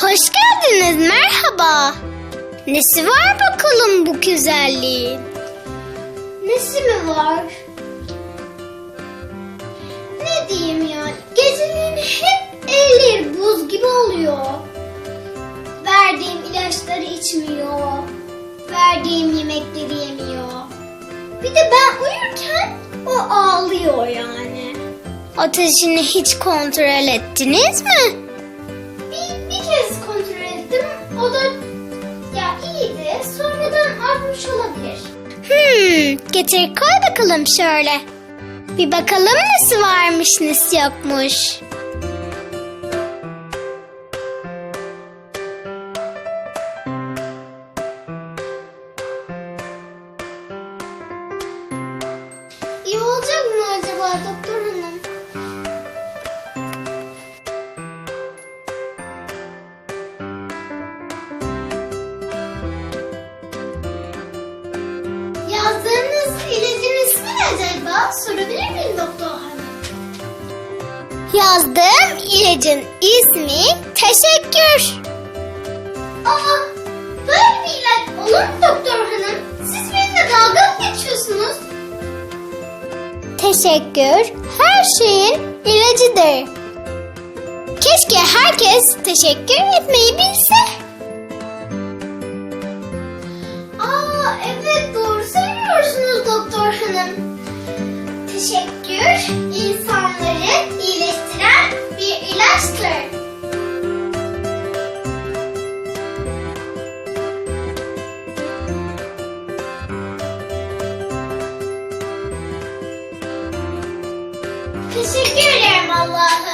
Hoş geldiniz, merhaba. Nesi var bakalım bu güzelliğin? Nesi mi var? Ne diyeyim ya? Geceliğin hep elleri buz gibi oluyor. Verdiğim ilaçları içmiyor. Verdiğim yemekleri yemiyor. Bir de ben uyurken o ağlıyor yani. Ateşini hiç kontrol ettiniz mi? Artmış olabilir. Hmm, getir koy bakalım şöyle. Bir bakalım nesi varmış nesi yokmuş. İyi olacak mı acaba doktor acaba? Sorabilir miyim doktor hanım? Yazdığım ilacın ismi teşekkür. Aa, böyle bir ilaç olur mu doktor hanım? Siz benimle dalga mı geçiyorsunuz? Teşekkür her şeyin ilacıdır. Keşke herkes teşekkür etmeyi bilse. Teşekkür insanları iyileştiren bir ilaçtır. Teşekkür ederim Allah'ım.